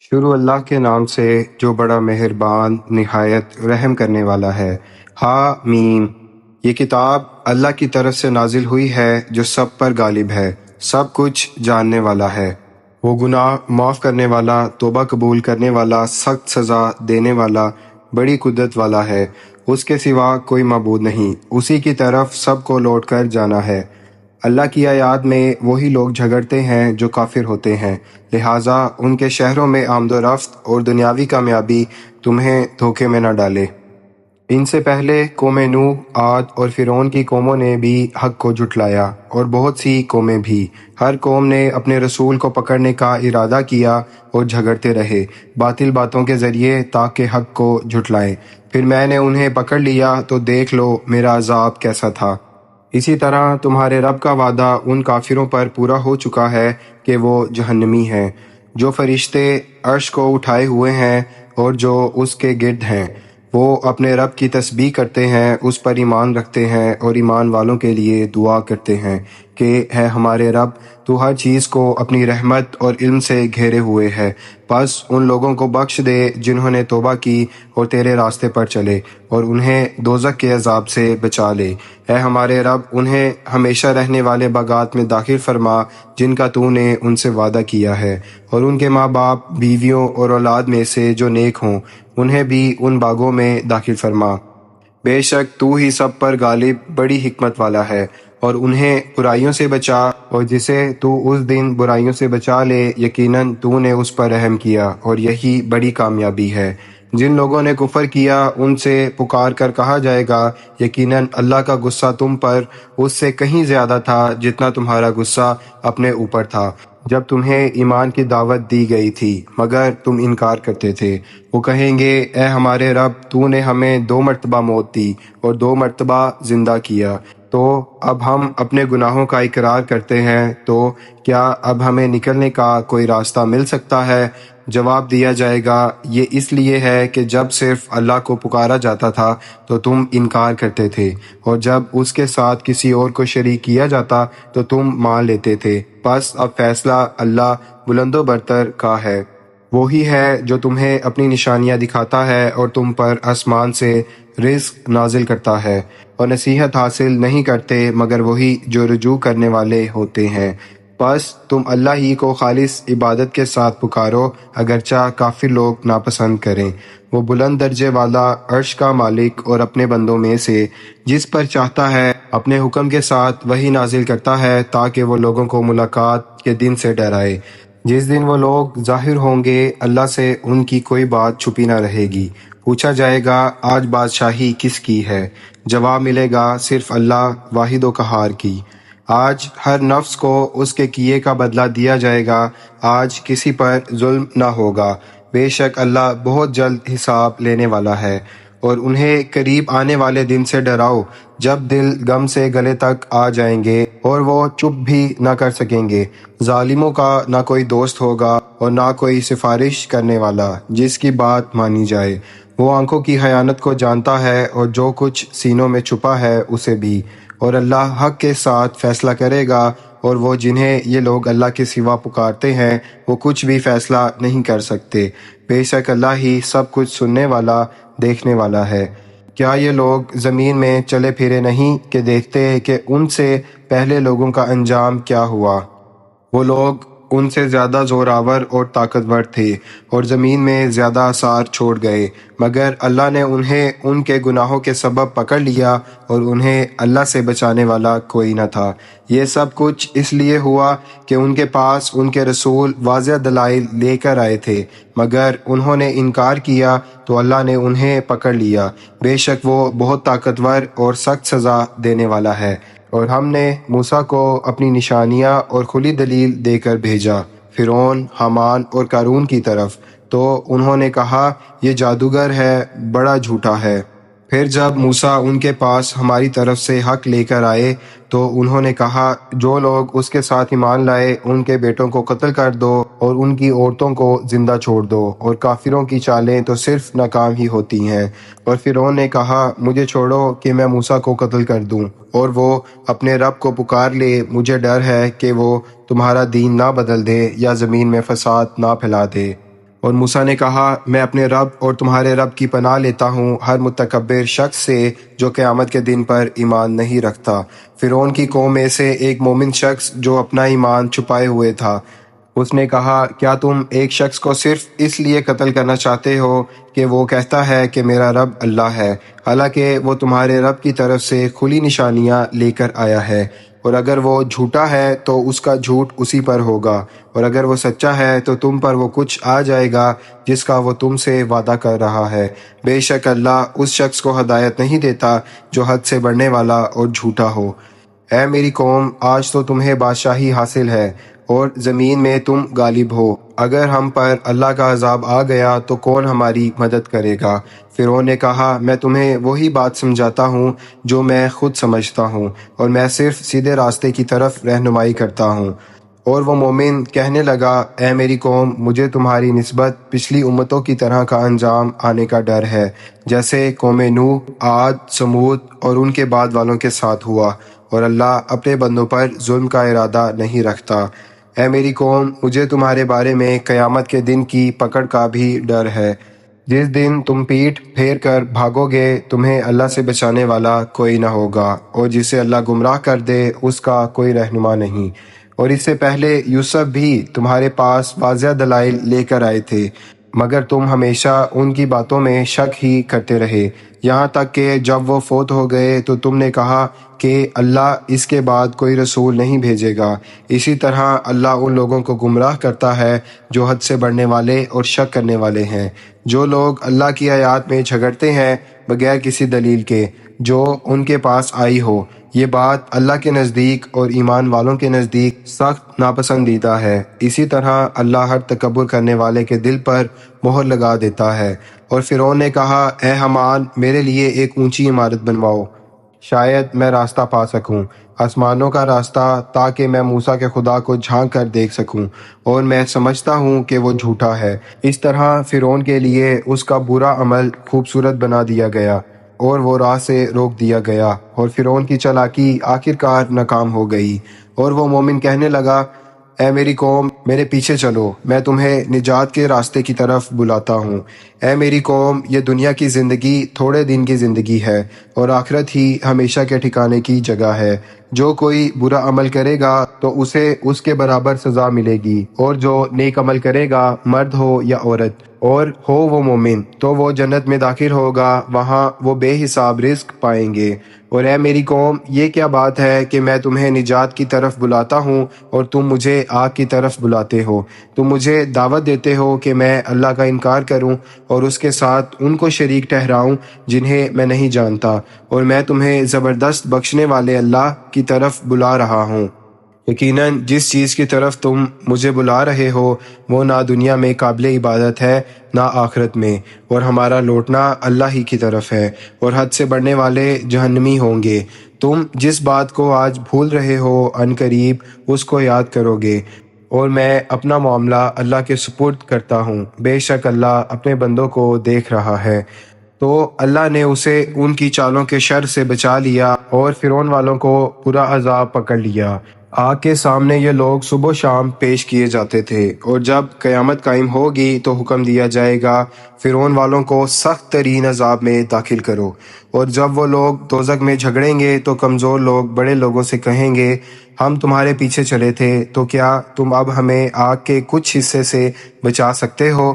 شروع اللہ کے نام سے جو بڑا مہربان، نہایت رحم کرنے والا ہے۔ ہا میم یہ کتاب اللہ کی طرف سے نازل ہوئی ہے، جو سب پر غالب ہے، سب کچھ جاننے والا ہے۔ وہ گناہ معاف کرنے والا، توبہ قبول کرنے والا، سخت سزا دینے والا، بڑی قدرت والا ہے۔ اس کے سوا کوئی معبود نہیں۔ اسی کی طرف سب کو لوٹ کر جانا ہے۔ اللہ کی آیات میں وہی لوگ جھگڑتے ہیں جو کافر ہوتے ہیں۔ لہٰذا ان کے شہروں میں آمد و رفت اور دنیاوی کامیابی تمہیں دھوکے میں نہ ڈالے۔ ان سے پہلے قوم نو عاد اور فرعون کی قوموں نے بھی حق کو جھٹلایا اور بہت سی قومیں بھی۔ ہر قوم نے اپنے رسول کو پکڑنے کا ارادہ کیا اور جھگڑتے رہے۔ باطل باتوں کے ذریعے تاکہ حق کو جھٹلائیں۔ پھر میں نے انہیں پکڑ لیا تو دیکھ لو میرا عذاب کیسا تھا۔ اسی طرح تمہارے رب کا وعدہ ان کافروں پر پورا ہو چکا ہے کہ وہ جہنمی ہیں، جو فرشتے عرش کو اٹھائے ہوئے ہیں اور جو اس کے گرد ہیں۔ وہ اپنے رب کی تسبیح کرتے ہیں، اس پر ایمان رکھتے ہیں اور ایمان والوں کے لیے دعا کرتے ہیں۔ کہ ہے ہمارے رب، تو ہر چیز کو اپنی رحمت اور علم سے گھیرے ہوئے ہے۔ بس ان لوگوں کو بخش دے جنہوں نے توبہ کی اور تیرے راستے پر چلے اور انہیں دوزک کے عذاب سے بچا لے۔ اے ہمارے رب، انہیں ہمیشہ رہنے والے باغات میں داخل فرما جن کا تو نے ان سے وعدہ کیا ہے۔ اور ان کے ماں باپ بیویوں اور اولاد میں سے جو نیک ہوں، انہیں بھی ان باغوں میں داخل فرما۔ بے شک تو ہی سب پر غالب بڑی حکمت والا ہے۔ اور انہیں برائیوں سے بچا، اور جسے تو اس دن برائیوں سے بچا لے، یقیناً تو نے اس پر رحم کیا، اور یہی بڑی کامیابی ہے۔ جن لوگوں نے کفر کیا، ان سے پکار کر کہا جائے گا، یقیناً اللہ کا غصہ تم پر اس سے کہیں زیادہ تھا جتنا تمہارا غصہ اپنے اوپر تھا، جب تمہیں ایمان کی دعوت دی گئی تھی، مگر تم انکار کرتے تھے۔ وہ کہیں گے، اے ہمارے رب، تو نے ہمیں دو مرتبہ موت دی، اور دو مرتبہ زندہ کیا۔ تو اب ہم اپنے گناہوں کا اقرار کرتے ہیں تو کیا اب ہمیں نکلنے کا کوئی راستہ مل سکتا ہے؟ جواب دیا جائے گا، یہ اس لیے ہے کہ جب صرف اللہ کو پکارا جاتا تھا تو تم انکار کرتے تھے، اور جب اس کے ساتھ کسی اور کو شریک کیا جاتا تو تم مان لیتے تھے۔ بس اب فیصلہ اللہ بلند و برتر کا ہے۔ وہی ہے جو تمہیں اپنی نشانیاں دکھاتا ہے اور تم پر آسمان سے رزق نازل کرتا ہے۔ اور نصیحت حاصل نہیں کرتے، مگر وہی جو رجوع کرنے والے ہوتے ہیں۔ بس، تم اللہ ہی کو خالص عبادت کے ساتھ پکارو، اگرچہ کافی لوگ ناپسند کریں۔ وہ بلند درجے والا عرش کا مالک اور اپنے بندوں میں سے جس پر چاہتا ہے اپنے حکم کے ساتھ وہی نازل کرتا ہے، تاکہ وہ لوگوں کو ملاقات کے دن سے ڈرائے۔ جس دن وہ لوگ ظاہر ہوں گے، اللہ سے ان کی کوئی بات چھپی نہ رہے گی۔ پوچھا جائے گا، آج بادشاہی کس کی ہے؟ جواب ملے گا، صرف اللہ واحد و کہار کی۔ آج ہر نفس کو اس کے کیے کا بدلہ دیا جائے گا، آج کسی پر ظلم نہ ہوگا۔ بے شک اللہ بہت جلد حساب لینے والا ہے، اور انہیں قریب آنے والے دن سے ڈراؤ۔ جب دل غم سے گلے تک آ جائیں گے، اور وہ چپ بھی نہ کر سکیں گے۔ ظالموں کا نہ کوئی دوست ہوگا، اور نہ کوئی سفارش کرنے والا، جس کی بات مانی جائے۔ وہ آنکھوں کی حیانت کو جانتا ہے اور جو کچھ سینوں میں چھپا ہے اسے بھی۔ اور اللہ حق کے ساتھ فیصلہ کرے گا اور وہ جنہیں یہ لوگ اللہ کے سوا پکارتے ہیں، وہ کچھ بھی فیصلہ نہیں کر سکتے۔ بے شک اللہ ہی سب کچھ سننے والا، دیکھنے والا ہے۔ کیا یہ لوگ زمین میں چلے پھرے نہیں کہ دیکھتے کہ ان سے پہلے لوگوں کا انجام کیا ہوا؟ وہ لوگ ان سے زیادہ زوراور اور طاقتور تھے اور زمین میں زیادہ اثار چھوڑ گئے۔ مگر اللہ نے انہیں ان کے گناہوں کے سبب پکڑ لیا اور انہیں اللہ سے بچانے والا کوئی نہ تھا۔ یہ سب کچھ اس لیے ہوا کہ ان کے پاس ان کے رسول واضح دلائل لے کر آئے تھے۔ مگر انہوں نے انکار کیا تو اللہ نے انہیں پکڑ لیا۔ بے شک وہ بہت طاقتور اور سخت سزا دینے والا ہے۔ اور ہم نے موسا کو اپنی نشانیاں اور کھلی دلیل دے کر بھیجا، فرعون حمان اور کارون کی طرف۔ تو انہوں نے کہا، یہ جادوگر ہے، بڑا جھوٹا ہے۔ پھر جب موسا ان کے پاس ہماری طرف سے حق لے کر آئے تو انہوں نے کہا، جو لوگ اس کے ساتھ ایمان لائے، ان کے بیٹوں کو قتل کر دو اور ان کی عورتوں کو زندہ چھوڑ دو اور کافروں کی چالیں تو صرف ناکام ہی ہوتی ہیں۔ اور فرعون نے کہا، مجھے چھوڑو کہ میں موسا کو قتل کر دوں اور وہ اپنے رب کو پکار لے، مجھے ڈر ہے کہ وہ تمہارا دین نہ بدل دے یا زمین میں فساد نہ پھیلا دے۔ اور موسیٰ نے کہا، میں اپنے رب اور تمہارے رب کی پناہ لیتا ہوں، ہر متکبر شخص سے جو قیامت کے دن پر ایمان نہیں رکھتا۔ فرعون کی قوم میں سے ایک مومن شخص جو اپنا ایمان چھپائے ہوئے تھا۔ اس نے کہا، کیا تم ایک شخص کو صرف اس لیے قتل کرنا چاہتے ہو کہ وہ کہتا ہے کہ میرا رب اللہ ہے، حالانکہ وہ تمہارے رب کی طرف سے کھلی نشانیاں لے کر آیا ہے۔ اور اگر وہ جھوٹا ہے تو اس کا جھوٹ اسی پر ہوگا، اور اگر وہ سچا ہے تو تم پر وہ کچھ آ جائے گا جس کا وہ تم سے وعدہ کر رہا ہے۔ بے شک اللہ اس شخص کو ہدایت نہیں دیتا جو حد سے بڑھنے والا اور جھوٹا ہو۔ اے میری قوم، آج تو تمہیں بادشاہی حاصل ہے۔ اور زمین میں تم غالب ہو۔ اگر ہم پر اللہ کا عذاب آ گیا تو کون ہماری مدد کرے گا؟ فرعون نے کہا، میں تمہیں وہی بات سمجھاتا ہوں جو میں خود سمجھتا ہوں اور میں صرف سیدھے راستے کی طرف رہنمائی کرتا ہوں۔ اور وہ مومن کہنے لگا، اے میری قوم، مجھے تمہاری نسبت پچھلی امتوں کی طرح کا انجام آنے کا ڈر ہے۔ جیسے قوم نو عاد، سمود اور ان کے بعد والوں کے ساتھ ہوا اور اللہ اپنے بندوں پر ظلم کا ارادہ نہیں رکھتا۔ اے میری قوم، مجھے تمہارے بارے میں قیامت کے دن کی پکڑ کا بھی ڈر ہے۔ جس دن تم پیٹ پھیر کر بھاگو گے، تمہیں اللہ سے بچانے والا کوئی نہ ہوگا، اور جسے اللہ گمراہ کر دے، اس کا کوئی رہنما نہیں۔ اور اس سے پہلے یوسف بھی تمہارے پاس واضح دلائل لے کر آئے تھے۔ مگر تم ہمیشہ ان کی باتوں میں شک ہی کرتے رہے۔ یہاں تک کہ جب وہ فوت ہو گئے تو تم نے کہا کہ اللہ اس کے بعد کوئی رسول نہیں بھیجے گا۔ اسی طرح اللہ ان لوگوں کو گمراہ کرتا ہے جو حد سے بڑھنے والے اور شک کرنے والے ہیں۔ جو لوگ اللہ کی آیات میں جھگڑتے ہیں بغیر کسی دلیل کے، جو ان کے پاس آئی ہو۔ یہ بات اللہ کے نزدیک اور ایمان والوں کے نزدیک سخت ناپسندیدہ ہے۔ اسی طرح اللہ ہر تکبر کرنے والے کے دل پر مہر لگا دیتا ہے۔ اور فرعون نے کہا، اے حمان میرے لیے ایک اونچی عمارت بنواؤ۔ شاید میں راستہ پا سکوں۔ آسمانوں کا راستہ تاکہ میں موسیٰ کے خدا کو جھانک کر دیکھ سکوں۔ اور میں سمجھتا ہوں کہ وہ جھوٹا ہے۔ اس طرح فرعون کے لیے اس کا برا عمل خوبصورت بنا دیا گیا۔ اور وہ راہ سے روک دیا گیا اور فرعون کی چلاکی آخر کار ناکام ہو گئی اور وہ مومن کہنے لگا، اے میری قوم، میرے پیچھے چلو، میں تمہیں نجات کے راستے کی طرف بلاتا ہوں۔ اے میری قوم، یہ دنیا کی زندگی تھوڑے دن کی زندگی ہے اور آخرت ہی ہمیشہ کے ٹھکانے کی جگہ ہے۔ جو کوئی برا عمل کرے گا تو اسے اس کے برابر سزا ملے گی اور جو نیک عمل کرے گا، مرد ہو یا عورت اور ہو وہ مومن، تو وہ جنت میں داخل ہوگا، وہاں وہ بے حساب رزق پائیں گے۔ اور اے میری قوم، یہ کیا بات ہے کہ میں تمہیں نجات کی طرف بلاتا ہوں اور تم مجھے آگ کی طرف بلاتے ہو؟ تم مجھے دعوت دیتے ہو کہ میں اللہ کا انکار کروں اور اس کے ساتھ ان کو شریک ٹھہراؤں جنہیں میں نہیں جانتا۔ اور میں تمہیں زبردست بخشنے والے اللہ کی طرف بلا رہا ہوں۔ یقیناً جس چیز کی طرف تم مجھے بلا رہے ہو، وہ نہ دنیا میں قابل عبادت ہے، نہ آخرت میں۔ اور ہمارا لوٹنا اللہ ہی کی طرف ہے، اور حد سے بڑھنے والے جہنمی ہوں گے۔ تم جس بات کو آج بھول رہے ہو، ان قریب اس کو یاد کرو گے۔ اور میں اپنا معاملہ اللہ کے سپرد کرتا ہوں۔ بے شک اللہ اپنے بندوں کو دیکھ رہا ہے۔ تو اللہ نے اسے ان کی چالوں کے شر سے بچا لیا اور فرون والوں کو پورا عذاب پکڑ لیا۔ آگ کے سامنے یہ لوگ صبح و شام پیش کیے جاتے تھے اور جب قیامت قائم ہوگی تو حکم دیا جائے گا، فرعون والوں کو سخت ترین عذاب میں داخل کرو۔ اور جب وہ لوگ دوزک میں جھگڑیں گے تو کمزور لوگ بڑے لوگوں سے کہیں گے، ہم تمہارے پیچھے چلے تھے، تو کیا تم اب ہمیں آگ کے کچھ حصے سے بچا سکتے ہو؟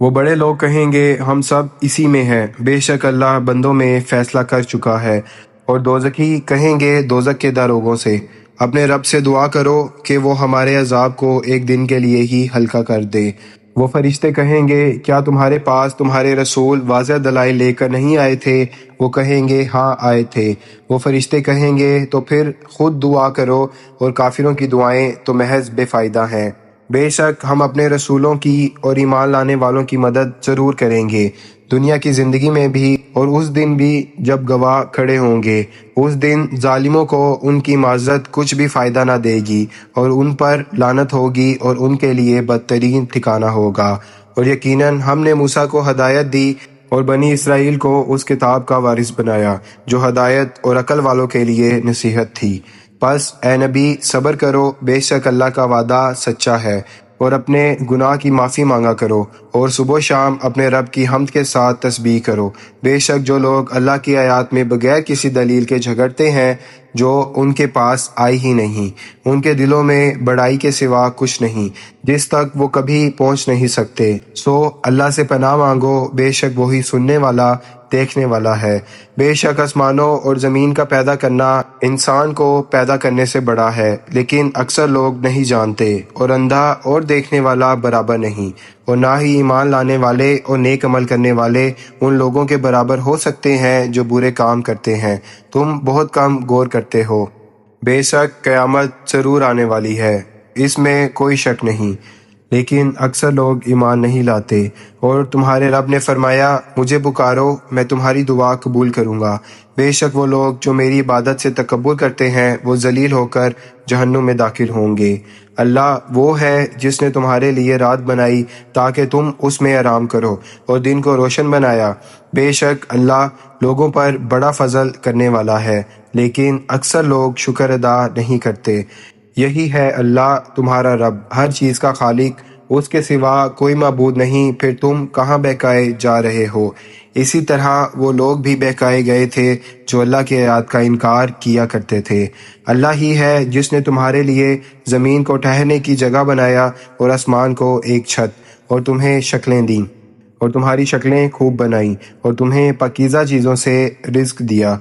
وہ بڑے لوگ کہیں گے، ہم سب اسی میں ہیں، بے شک اللہ بندوں میں فیصلہ کر چکا ہے۔ اور دوزکی کہیں گے دوزک کے داروگوں سے۔ اپنے رب سے دعا کرو کہ وہ ہمارے عذاب کو ایک دن کے لیے ہی ہلکا کر دے۔ وہ فرشتے کہیں گے، کیا تمہارے پاس تمہارے رسول واضح دلائل لے کر نہیں آئے تھے؟ وہ کہیں گے ہاں آئے تھے۔ وہ فرشتے کہیں گے، تو پھر خود دعا کرو اور کافروں کی دعائیں تو محض بے فائدہ ہیں۔ بے شک ہم اپنے رسولوں کی اور ایمان لانے والوں کی مدد ضرور کریں گے۔ دنیا کی زندگی میں بھی اور اس دن بھی جب گواہ کھڑے ہوں گے، اس دن ظالموں کو ان کی معذت کچھ بھی فائدہ نہ دے گی اور ان پر لانت ہوگی اور ان کے لیے بدترین ٹھکانہ ہوگا۔ اور یقیناً ہم نے موسیٰ کو ہدایت دی اور بنی اسرائیل کو اس کتاب کا وارث بنایا، جو ہدایت اور عقل والوں کے لیے نصیحت تھی۔ پس اے نبی، صبر کرو، بے شک اللہ کا وعدہ سچا ہے، اور اپنے گناہ کی معافی مانگا کرو، اور صبح و شام اپنے رب کی حمد کے ساتھ تسبیح کرو۔ بے شک جو لوگ اللہ کی آیات میں بغیر کسی دلیل کے جھگڑتے ہیں، جو ان کے پاس آئی ہی نہیں، ان کے دلوں میں بڑائی کے سوا کچھ نہیں، جس تک وہ کبھی پہنچ نہیں سکتے۔ سو اللہ سے پناہ مانگو، بے شک وہی سننے والا دیکھنے والا ہے۔ بے شک آسمانوں اور زمین کا پیدا کرنا انسان کو پیدا کرنے سے بڑا ہے، لیکن اکثر لوگ نہیں جانتے اور اندھا اور دیکھنے والا برابر نہیں۔ اور نہ ہی ایمان لانے والے اور نیک عمل کرنے والے ان لوگوں کے برابر ہو سکتے ہیں جو برے کام کرتے ہیں۔ تم بہت کم غور کرتے ہو۔ بے شک قیامت ضرور آنے والی ہے۔ اس میں کوئی شک نہیں۔ لیکن اکثر لوگ ایمان نہیں لاتے۔ اور تمہارے رب نے فرمایا، مجھے پکارو، میں تمہاری دعا قبول کروں گا۔ بے شک وہ لوگ جو میری عبادت سے تکبر کرتے ہیں، وہ ذلیل ہو کر جہنم میں داخل ہوں گے۔ اللہ وہ ہے جس نے تمہارے لیے رات بنائی تاکہ تم اس میں آرام کرو اور دن کو روشن بنایا۔ بے شک اللہ لوگوں پر بڑا فضل کرنے والا ہے، لیکن اکثر لوگ شکر ادا نہیں کرتے۔ یہی ہے اللہ تمہارا رب۔ ہر چیز کا خالق، اس کے سوا کوئی معبود نہیں۔ پھر تم کہاں بہکائے جا رہے ہو؟ اسی طرح وہ لوگ بھی بہکائے گئے تھے جو اللہ کے آیات کا انکار کیا کرتے تھے۔ اللہ ہی ہے جس نے تمہارے لیے زمین کو ٹہرنے کی جگہ بنایا اور آسمان کو ایک چھت اور تمہیں شکلیں دیں اور تمہاری شکلیں خوب بنائیں اور تمہیں پاکیزہ چیزوں سے رزق دیا۔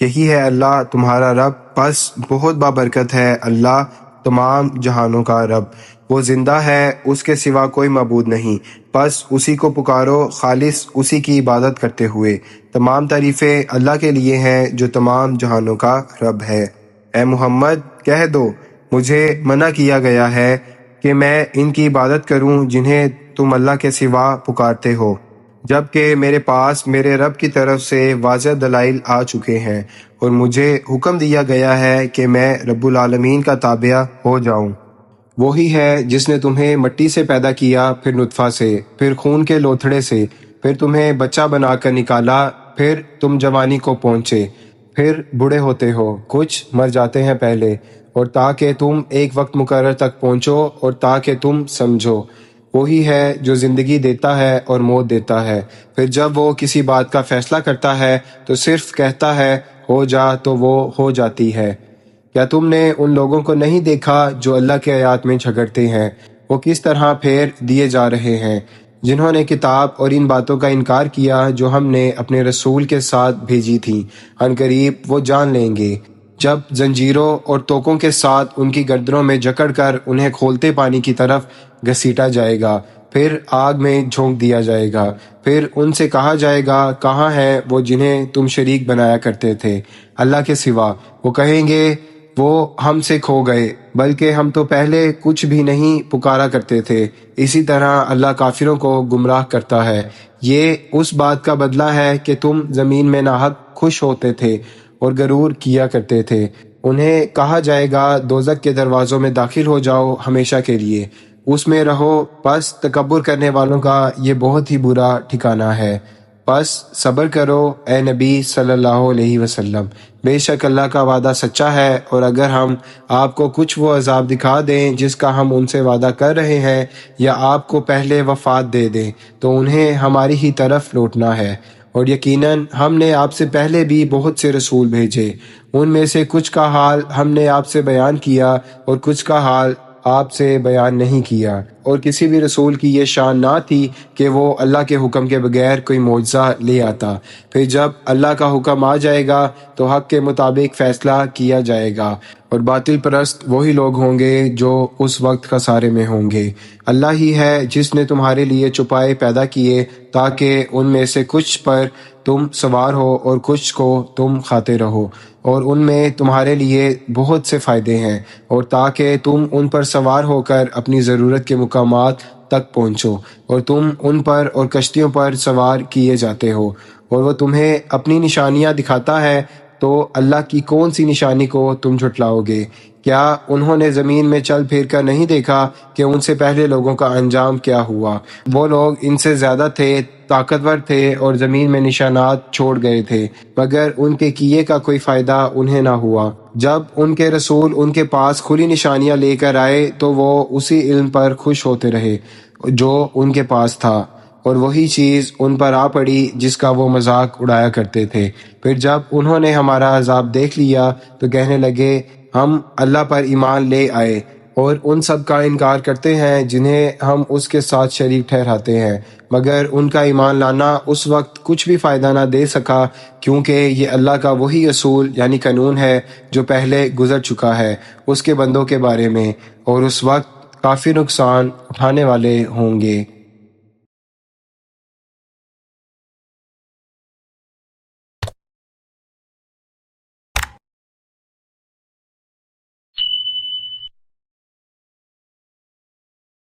یہی ہے اللہ تمہارا رب۔ پس بہت بابرکت ہے اللہ تمام جہانوں کا رب۔ وہ زندہ ہے، اس کے سوا کوئی معبود نہیں۔ پس اسی کو پکارو، خالص اسی کی عبادت کرتے ہوئے۔ تمام تعریفیں اللہ کے لیے ہیں جو تمام جہانوں کا رب ہے۔ اے محمد، کہہ دو، مجھے منع کیا گیا ہے کہ میں ان کی عبادت کروں جنہیں تم اللہ کے سوا پکارتے ہو۔ جبکہ میرے پاس میرے رب کی طرف سے واضح دلائل آ چکے ہیں اور مجھے حکم دیا گیا ہے کہ میں رب العالمین کا تابعہ ہو جاؤں۔ وہی ہے جس نے تمہیں مٹی سے پیدا کیا، پھر نطفہ سے، پھر خون کے لوتھڑے سے، پھر تمہیں بچہ بنا کر نکالا، پھر تم جوانی کو پہنچے، پھر بڑے ہوتے ہو، کچھ مر جاتے ہیں پہلے، اور تاکہ تم ایک وقت مقرر تک پہنچو اور تاکہ تم سمجھو۔ وہی ہے جو زندگی دیتا ہے اور موت دیتا ہے۔ پھر جب وہ کسی بات کا فیصلہ کرتا ہے تو صرف کہتا ہے، ہو جا تو وہ ہو جاتی ہے۔ کیا تم نے ان لوگوں کو نہیں دیکھا جو اللہ کے آیات میں جھگڑتے ہیں؟ وہ کس طرح پھیر دیے جا رہے ہیں؟ جنہوں نے کتاب اور ان باتوں کا انکار کیا جو ہم نے اپنے رسول کے ساتھ بھیجی تھی ان قریب وہ جان لیں گے۔ جب زنجیروں اور توکوں کے ساتھ ان کی گردنوں میں جکڑ کر انہیں کھولتے پانی کی طرف گھسیٹا جائے گا، پھر آگ میں جھونک دیا جائے گا۔ پھر ان سے کہا جائے گا، کہاں ہے وہ جنہیں تم شریک بنایا کرتے تھے؟ اللہ کے سوا۔ وہ کہیں گے، وہ ہم سے کھو گئے، بلکہ ہم تو پہلے کچھ بھی نہیں پکارا کرتے تھے۔ اسی طرح اللہ کافروں کو گمراہ کرتا ہے۔ یہ اس بات کا بدلہ ہے کہ تم زمین میں ناحق خوش ہوتے تھے۔ اور غرور کیا کرتے تھے۔ انہیں کہا جائے گا دوزک کے دروازوں میں داخل ہو جاؤ ہمیشہ کے لیے۔ اس میں رہو۔ پس تکبر کرنے والوں کا یہ بہت ہی برا ٹھکانہ ہے۔ پس صبر کرو اے نبی صلی اللہ علیہ وسلم۔ بے شک اللہ کا وعدہ سچا ہے اور اگر ہم آپ کو کچھ وہ عذاب دکھا دیں جس کا ہم ان سے وعدہ کر رہے ہیں یا آپ کو پہلے وفات دے دیں، تو انہیں ہماری ہی طرف لوٹنا ہے۔ اور یقیناً ہم نے آپ سے پہلے بھی بہت سے رسول بھیجے۔ ان میں سے کچھ کا حال ہم نے آپ سے بیان کیا اور کچھ کا حال آپ سے بیان نہیں کیا۔ اور کسی بھی رسول کی یہ شان نہ تھی کہ وہ اللہ کے حکم کے بغیر کوئی معجزہ لے آتا۔ پھر جب اللہ کا حکم آ جائے گا تو حق کے مطابق فیصلہ کیا جائے گا اور باطل پرست وہی لوگ ہوں گے جو اس وقت کا سارے میں ہوں گے۔ اللہ ہی ہے جس نے تمہارے لیے چپائے پیدا کیے تاکہ ان میں سے کچھ پر تم سوار ہو اور کچھ کو تم کھاتے رہو اور ان میں تمہارے لیے بہت سے فائدے ہیں اور تاکہ تم ان پر سوار ہو کر اپنی ضرورت کے مقامات تک پہنچو اور تم ان پر اور کشتیوں پر سوار کیے جاتے ہو اور وہ تمہیں اپنی نشانیاں دکھاتا ہے، تو اللہ کی کون سی نشانی کو تم جھٹلاؤ گے؟ کیا انہوں نے زمین میں چل پھر کر نہیں دیکھا کہ ان سے پہلے لوگوں کا انجام کیا ہوا؟ وہ لوگ ان سے زیادہ تھے، طاقتور تھے اور زمین میں نشانات چھوڑ گئے تھے، مگر ان کے کیے کا کوئی فائدہ انہیں نہ ہوا۔ جب ان کے رسول ان کے پاس کھلی نشانیاں لے کر آئے تو وہ اسی علم پر خوش ہوتے رہے جو ان کے پاس تھا اور وہی چیز ان پر آ پڑی جس کا وہ مذاق اڑایا کرتے تھے۔ پھر جب انہوں نے ہمارا عذاب دیکھ لیا تو کہنے لگے، ہم اللہ پر ایمان لے آئے۔ اور ان سب کا انکار کرتے ہیں جنہیں ہم اس کے ساتھ شریک ٹھہراتے ہیں۔ مگر ان کا ایمان لانا اس وقت کچھ بھی فائدہ نہ دے سکا، کیونکہ یہ اللہ کا وہی اصول یعنی قانون ہے جو پہلے گزر چکا ہے اس کے بندوں کے بارے میں، اور اس وقت کافی نقصان اٹھانے والے ہوں گے۔